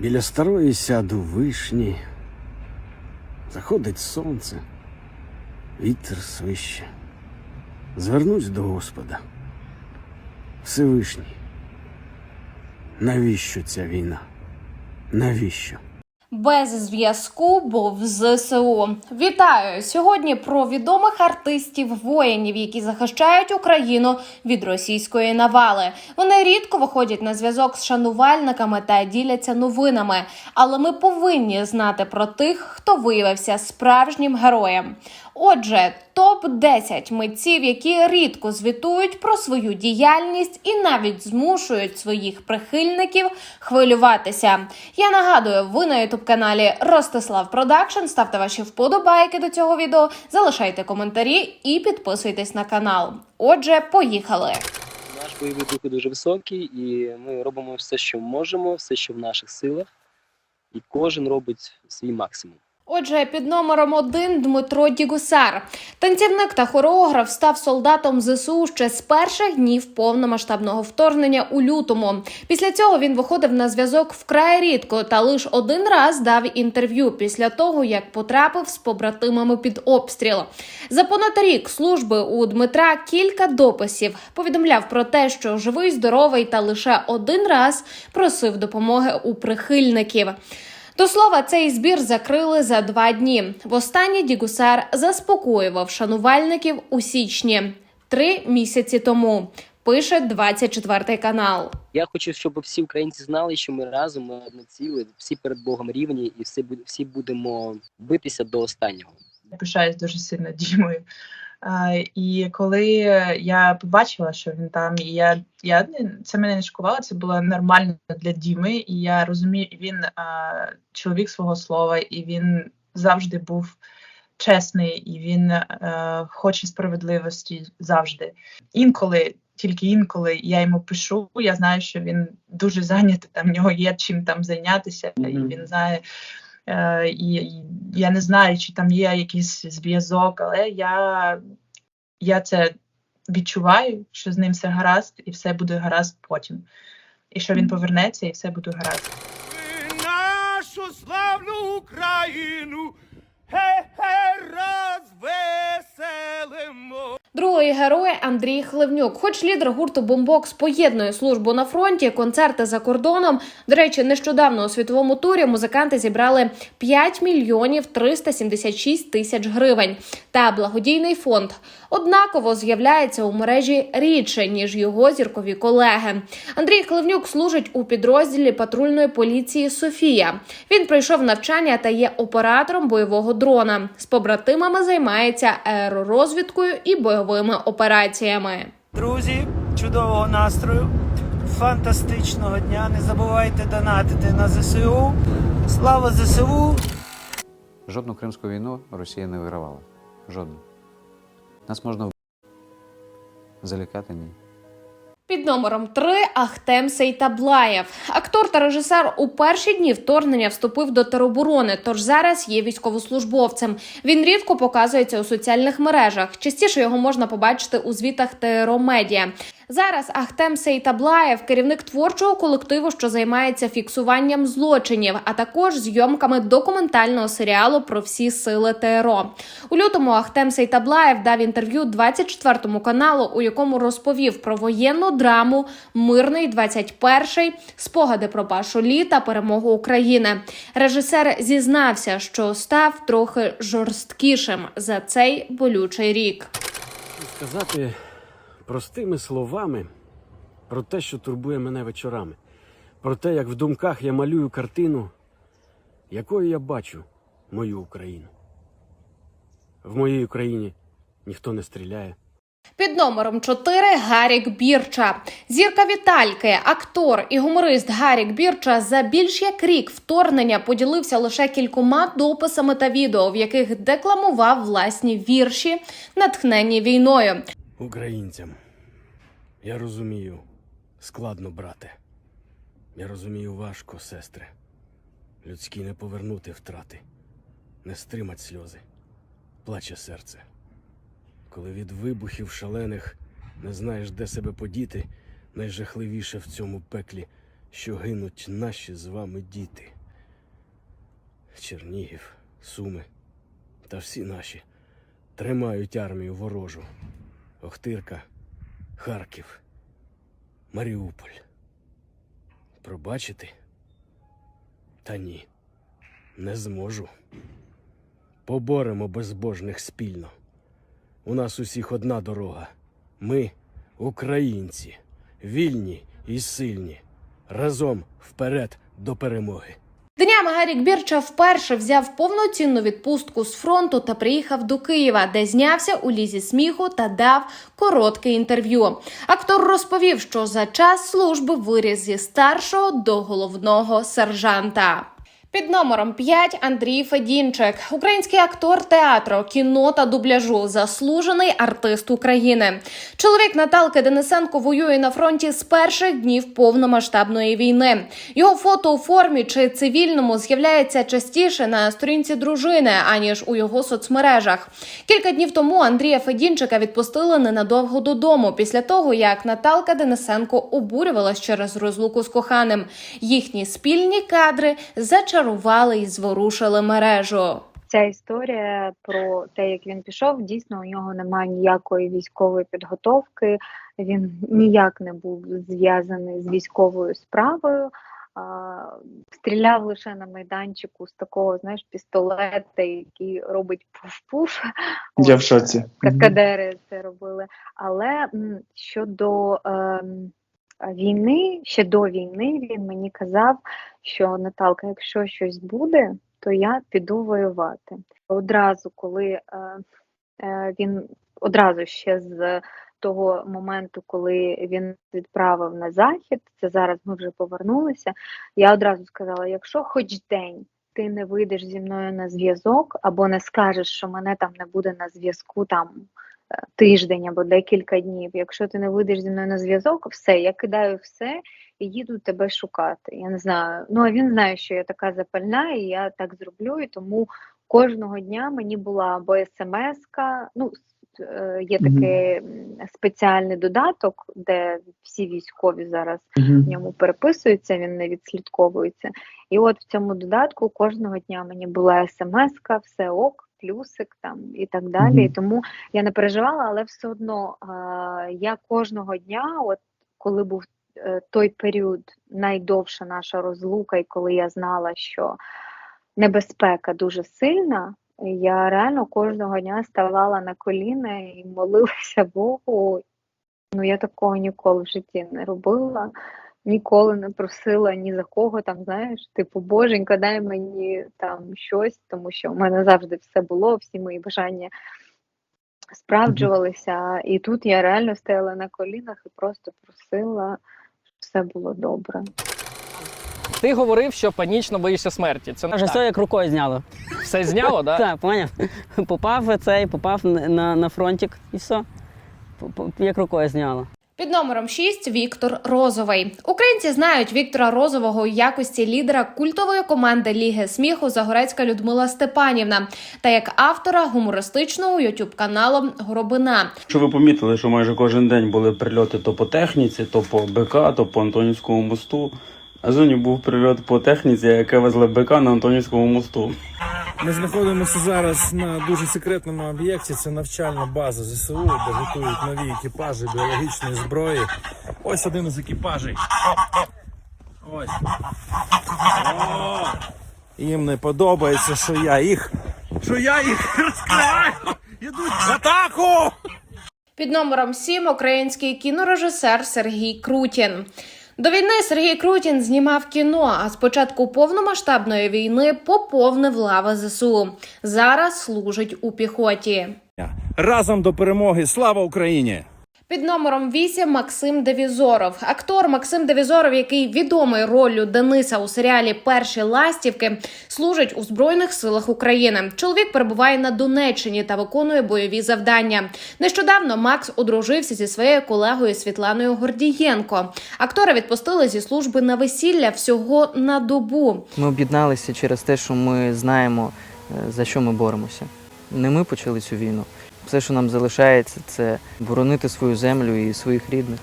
Біля старої сяду вишні. Заходить сонце, вітер свище. Звернусь до Господа. Всевишній. Навіщо ця війна? Навіщо? Без зв'язку був з ЗСУ. Вітаю сьогодні про відомих артистів воїнів, які захищають Україну від російської навали. Вони рідко виходять на зв'язок з шанувальниками та діляться новинами. Але ми повинні знати про тих, хто виявився справжнім героєм. Отже, топ 10 митців, які рідко звітують про свою діяльність і навіть змушують своїх прихильників хвилюватися. Я нагадую, ви на ютуб каналі Ростислав Продакшн. Ставте ваші вподобайки до цього відео, залишайте коментарі і підписуйтесь на канал. Отже, поїхали. Наш бойовий дух дуже високий, і ми робимо все, що можемо, все, що в наших силах, і кожен робить свій максимум. Отже, під номером один Дмитро Дігусар. Танцівник та хореограф став солдатом ЗСУ ще з перших днів повномасштабного вторгнення у лютому. Після цього він виходив на зв'язок вкрай рідко та лише один раз дав інтерв'ю після того, як потрапив з побратимами під обстріл. За понад рік служби у Дмитра кілька дописів повідомляв про те, що живий, здоровий та лише один раз просив допомоги у прихильників. До слова, цей збір закрили за два дні. Востаннє Дігусар заспокоював шанувальників у січні три місяці тому. Пише 24 канал. Я хочу, щоб всі українці знали, що ми разом ми одне ціле, всі перед Богом рівні, і всі, всі будемо битися до останнього. Пишаюсь дуже сильно Дімою. І коли я побачила, що він там, і я, я це мене не шокувало, це було нормально для Діми, і я розумію, він а, чоловік свого слова, і він завжди був чесний, і він а, хоче справедливості завжди. Інколи, тільки інколи я йому пишу, я знаю, що він дуже зайнятий, там в нього є чим там зайнятися, і він знає. Е, і, я не знаю, чи там є якийсь зв'язок, але я, я це відчуваю, що з ним все гаразд, і все буде гаразд потім. І що він повернеться, і все буде гаразд. Нашу славну Україну розвеселимо. Другий герой Андрій Хливнюк. Хоч лідер гурту Бомбокс поєднує службу на фронті, концерти за кордоном. До речі, нещодавно у світовому турі музиканти зібрали 5 мільйонів 376 тисяч гривень. Та благодійний фонд однаково з'являється у мережі рідше ніж його зіркові колеги. Андрій Хливнюк служить у підрозділі патрульної поліції Софія. Він пройшов навчання та є оператором бойового дрона. З побратимами займається аеророзвідкою і бойовими операціями. Друзі, чудового настрою, фантастичного дня. Не забувайте донатити на ЗСУ. Слава ЗСУ! Жодну кримську війну Росія не вигравала. Жодну. Нас можна залякати ні. Під номером 3 Ахтем Сейтаблаєв. Актор та режисер у перші дні вторгнення вступив до тероборони, тож зараз є військовослужбовцем. Він рідко показується у соціальних мережах. Частіше його можна побачити у звітах ТРО Медіа. Зараз Ахтем Сейтаблаєв керівник творчого колективу, що займається фіксуванням злочинів, а також зйомками документального серіалу про всі сили ТРО. У лютому Ахтем Сейтаблаєв дав інтерв'ю 24 каналу, у якому розповів про воєнну драму Мирний 21 спогади про Пашу Лі та перемогу України. Режисер зізнався, що став трохи жорсткішим за цей болючий рік. Сказати простими словами про те, що турбує мене вечорами, про те, як в думках я малюю картину, якою я бачу мою Україну. В моїй Україні ніхто не стріляє. Під номером 4 Гарік Бірча. Зірка Вітальки, актор і гуморист Гарік Бірча за більш як рік вторгнення поділився лише кількома дописами та відео, в яких декламував власні вірші, натхнені війною. Українцям. Я розумію, складно, брате. Я розумію важко, сестре. Людські не повернути втрати, не стримать сльози, плаче серце. Коли від вибухів шалених не знаєш, де себе подіти, найжахливіше в цьому пеклі що гинуть наші з вами діти. Чернігів, Суми та всі наші тримають армію ворожу. Охтирка, Харків, Маріуполь. Пробачити? Та ні, не зможу. Поборемо безбожних спільно. У нас усіх одна дорога. Ми, українці, вільні і сильні. Разом вперед до перемоги. Днями Гарік Бірча вперше взяв повноцінну відпустку з фронту та приїхав до Києва, де знявся у лізі сміху та дав коротке інтерв'ю. Актор розповів, що за час служби виріс зі старшого до головного сержанта. Під номером 5 Андрій Федінчик, український актор театру, кіно та дубляжу, заслужений артист України. Чоловік Наталки Денисенко воює на фронті з перших днів повномасштабної війни. Його фото у формі чи цивільному з'являється частіше на сторінці дружини, аніж у його соцмережах. Кілька днів тому Андрія Федінчика відпустили ненадовго додому після того, як Наталка Денисенко обурювалась через розлуку з коханим. Їхні спільні кадри зачарували і зворушили мережу. Ця історія про те, як він пішов, дійсно у нього немає ніякої військової підготовки. Він ніяк не був зв'язаний з військовою справою. Стріляв лише на майданчику з такого, знаєш, пістолета, який робить пуф-пуф. Я в шоці. е, Каскадери це робили. Але щодо ем, війни, ще до війни він мені казав, що Наталка, якщо щось буде, то я піду воювати. Одразу, коли е, е, він одразу ще з того моменту, коли він відправив на захід, це зараз ми вже повернулися. Я одразу сказала: якщо хоч день ти не вийдеш зі мною на зв'язок, або не скажеш, що мене там не буде на зв'язку там тиждень або декілька днів. Якщо ти не вийдеш зі мною на зв'язок, все, я кидаю все і їду тебе шукати. Я не знаю. Ну а він знає, що я така запальна, і я так зроблю. І тому кожного дня мені була або смс-ка, ну е, є такий м, спеціальний додаток, де всі військові зараз в ньому переписуються, він не відслідковується. І от в цьому додатку кожного дня мені була смс-ка, все ок, плюсик там і так далі. Мгм. І тому я не переживала, але все одно а, я кожного дня, от коли був е, той період, найдовша наша розлука, і коли я знала, що небезпека дуже сильна. Я реально кожного дня ставала на коліна і молилася Богу. Ну, я такого ніколи в житті не робила, ніколи не просила ні за кого там, знаєш, типу, Боженька, дай мені там щось, тому що в мене завжди все було, всі мої бажання справджувалися. І тут я реально стояла на колінах і просто просила, щоб все було добре. Ти говорив, що панічно боїшся смерті. Це не Аж так. все як рукою зняло. все зняло, да? Так, поняв. Попав цей, попав на, на, фронтик і все. Як рукою зняло. Під номером 6 Віктор Розовий. Українці знають Віктора Розового у якості лідера культової команди Ліги сміху Загорецька Людмила Степанівна та як автора гумористичного ютуб каналу Горобина. Що ви помітили, що майже кожен день були прильоти то по техніці, то по БК, то по Антонівському мосту. А сьогодні був прильот по техніці, яке везли БК на Антонівському мосту. Ми знаходимося зараз на дуже секретному об'єкті. Це навчальна база ЗСУ, де готують нові екіпажі біологічної зброї. Ось один із екіпажей. Ось. О! Їм не подобається, що я їх. Що я їх розкриваю! Ідуть в атаку! Під номером 7 український кінорежисер Сергій Крутін. До війни Сергій Крутін знімав кіно, а з початку повномасштабної війни поповнив лави ЗСУ. Зараз служить у піхоті. Разом до перемоги! Слава Україні! Під номером 8 Максим Девізоров. Актор Максим Девізоров, який відомий роллю Дениса у серіалі Перші ластівки, служить у Збройних силах України. Чоловік перебуває на Донеччині та виконує бойові завдання. Нещодавно Макс одружився зі своєю колегою Світланою Гордієнко. Актора відпустили зі служби на весілля всього на добу. Ми об'єдналися через те, що ми знаємо, е, за що ми боремося. Не ми почали цю війну. Все, що нам залишається, це боронити свою землю і своїх рідних.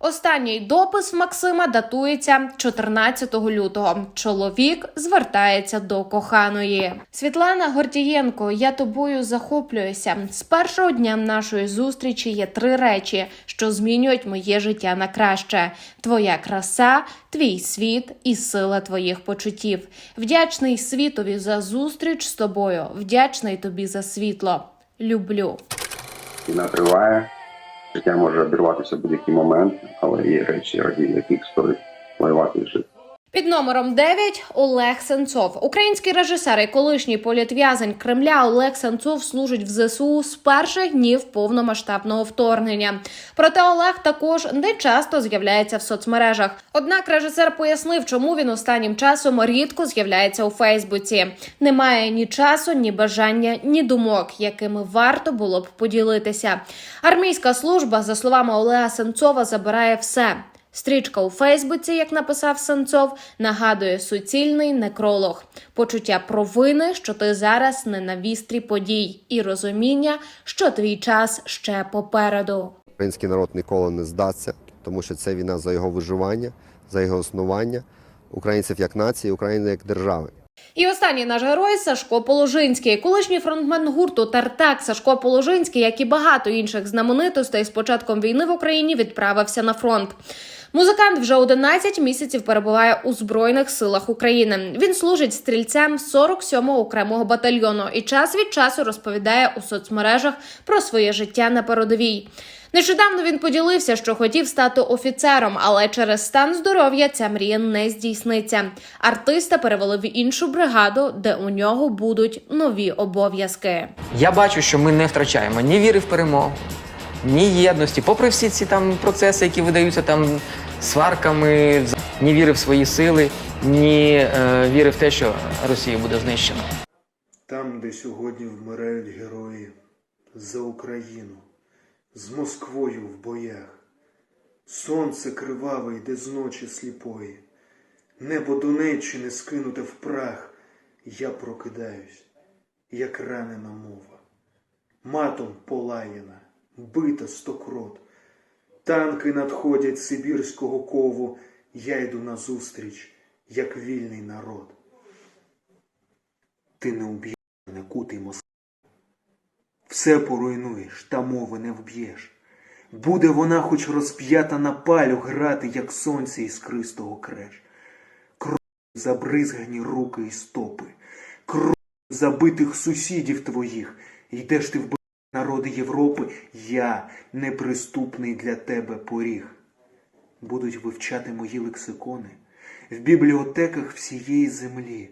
Останній допис Максима датується 14 лютого. Чоловік звертається до коханої. Світлана Гордієнко, я тобою захоплююся. З першого дня нашої зустрічі є три речі, що змінюють моє життя на краще: твоя краса, твій світ і сила твоїх почуттів. Вдячний світові за зустріч з тобою. Вдячний тобі за світло. Люблю. Війна триває, життя може обірватися в будь-який момент, але є речі, раді яких стоїть воювати і жити. Під номером 9 Олег Сенцов. Український режисер і колишній політв'язень Кремля Олег Сенцов служить в ЗСУ з перших днів повномасштабного вторгнення. Проте Олег також не часто з'являється в соцмережах. Однак режисер пояснив, чому він останнім часом рідко з'являється у Фейсбуці. Немає ні часу, ні бажання, ні думок, якими варто було б поділитися. Армійська служба, за словами Олега Сенцова, забирає все. Стрічка у Фейсбуці, як написав Сенцов, нагадує суцільний некролог, почуття провини, що ти зараз не на вістрі подій, і розуміння, що твій час ще попереду. Український народ ніколи не здасться, тому що це війна за його виживання, за його існування, українців як нації, України як держави. І останній наш герой Сашко Положинський, колишній фронтмен гурту Тартак Сашко Положинський, як і багато інших знаменитостей, з початком війни в Україні відправився на фронт. Музикант вже 11 місяців перебуває у збройних силах України. Він служить стрільцем 47-го окремого батальйону і час від часу розповідає у соцмережах про своє життя на передовій. Нещодавно він поділився, що хотів стати офіцером, але через стан здоров'я ця мрія не здійсниться. Артиста перевели в іншу бригаду, де у нього будуть нові обов'язки. Я бачу, що ми не втрачаємо ні віри в перемогу, ні єдності. Попри всі ці там процеси, які видаються там сварками, ні віри в свої сили, ні е, віри в те, що Росія буде знищена. Там, де сьогодні вмирають герої за Україну, з Москвою в боях. Сонце криваве йде з ночі сліпої, небо Донеччини скинуте в прах. Я прокидаюсь, як ранена мова, матом полаяна, бита стокрот. Танки надходять Сибірського кову, я йду назустріч, як вільний народ. Ти не уб'єш мене, кутий Москва. Все поруйнуєш, та мови не вб'єш. Буде вона хоч розп'ята на палю грати, як сонце іскристого креш. Кров забризгані руки і стопи, кров забитих сусідів твоїх. Йдеш ти в народи Європи, я неприступний для тебе поріг. Будуть вивчати мої лексикони в бібліотеках всієї землі.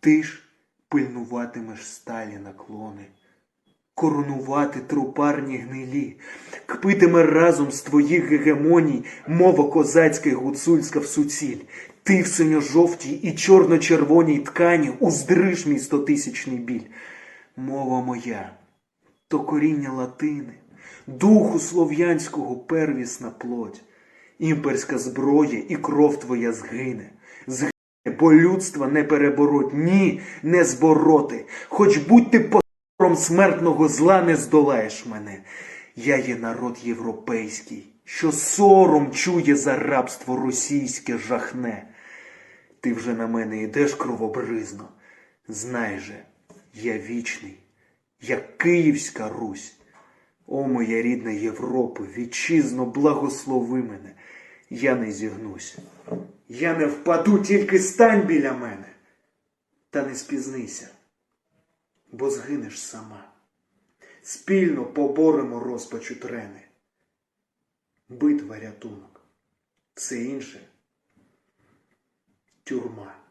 Ти ж пильнуватимеш сталі наклони, коронувати трупарні гнилі, кпитиме разом з твоїх гегемоній мова козацька гуцульська в суціль. Ти в синьо-жовтій і чорно-червоній ткані уздриш мій стотисячний біль. Мова моя, то коріння латини, духу слов'янського первісна плоть, імперська зброя і кров твоя згине. Згине, бо людства не перебороть, ні, не збороти. Хоч будь ти позором смертного зла не здолаєш мене. Я є народ європейський, що сором чує за рабство російське жахне. Ти вже на мене йдеш кровобризно. Знай же, я вічний, як Київська Русь. О, моя рідна Європа, вітчизно, благослови мене. Я не зігнусь. Я не впаду, тільки стань біля мене. Та не спізнися, бо згинеш сама. Спільно поборемо розпачу трени. Битва рятунок. Все інше тюрма.